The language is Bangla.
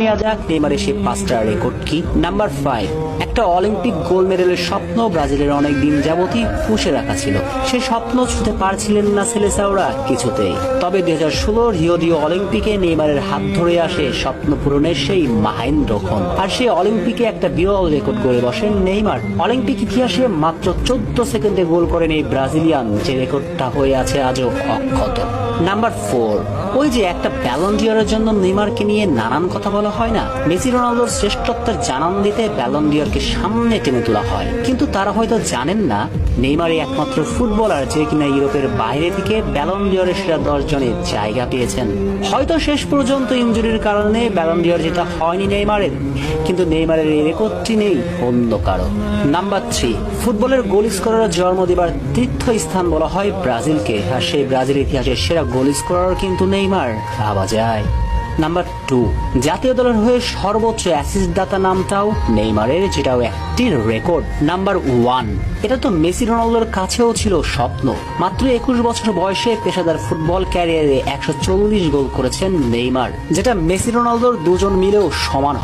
নেওয়া যাক। নেইমারের সেই পাঁচটা রেকর্ড কি? নাম্বার ফাইভ একটা অলিম্পিক গোল্ড মেডেলের স্বপ্ন ব্রাজিলের অনেক দিন যাবতই পুষে রাখা ছিল। সে স্বপ্ন ছুতে পারছিলেন না সেলেসাওরা কিছুতেই। তবে দুই হাজার ষোলো রিওদিও অলিম্পিকে নেইমারের হাত ধরে আসে স্বপ্ন পূরণের সেই মাহেন্দ্রক্ষণ আর সেই অলিম্পিকে একটা বিরল রেকর্ড করে বসেন নেইমার। অলিম্পিক ইতিহাসে মাত্র চোদ্দ সেকেন্ডে গোল করেন এই ব্রাজিলিয়ান, যে রেকর্ডটা হয়ে আছে আজও অক্ষত। নাম্বার ফোর ওই যে একটা ব্যালন ডিয়ারের জন্য নেইমারকে নিয়ে নানান কথা বলা হয় না। মেসি রোনালদোর শ্রেষ্ঠত্বের জানান দিতে ব্যালন ডিয়ারকে সামনে টেনে তোলা হয়। কিন্তু তারা হয়তো জানেন না, নেইমারই একমাত্র ফুটবলার যে কিনা ইউরোপের বাইরে থেকে ব্যালন ডিয়ারের সেরা দশ জনে জায়গা পেয়েছেন। হয়তো শেষ পর্যন্ত ইঞ্জুরির কারণে ব্যালন ডিয়ার যেটা হয়নি নেইমারের। কিন্তু নেইমারের এই রেকর্ডটি নেই অন্য কারও। নাম্বার থ্রি, ফুটবলের গোল স্কোরার জন্ম দেবার তীর্থস্থান বলা হয় ব্রাজিলকে। আর সেই ব্রাজিল ইতিহাসের সেরা গোল স্কোরার কিন্তু নেইমার। ভাবা যায়। Number two. জাতীয় দলের হয়ে সর্বোচ্চ অ্যাসিস্ট দাতা নামটাও নেইমারের, যেটাও একটি রেকর্ড নাম্বার ওয়ান। এটা তো মেসি রোনালদোর কাছেও ছিল স্বপ্ন। মাত্র একুশ বছর বয়সে পেশাদার ফুটবল ক্যারিয়ারে একশো চল্লিশ গোল করেছেন নেইমার, যেটা মেসি রোনালদোর দুজন মিলেও সমান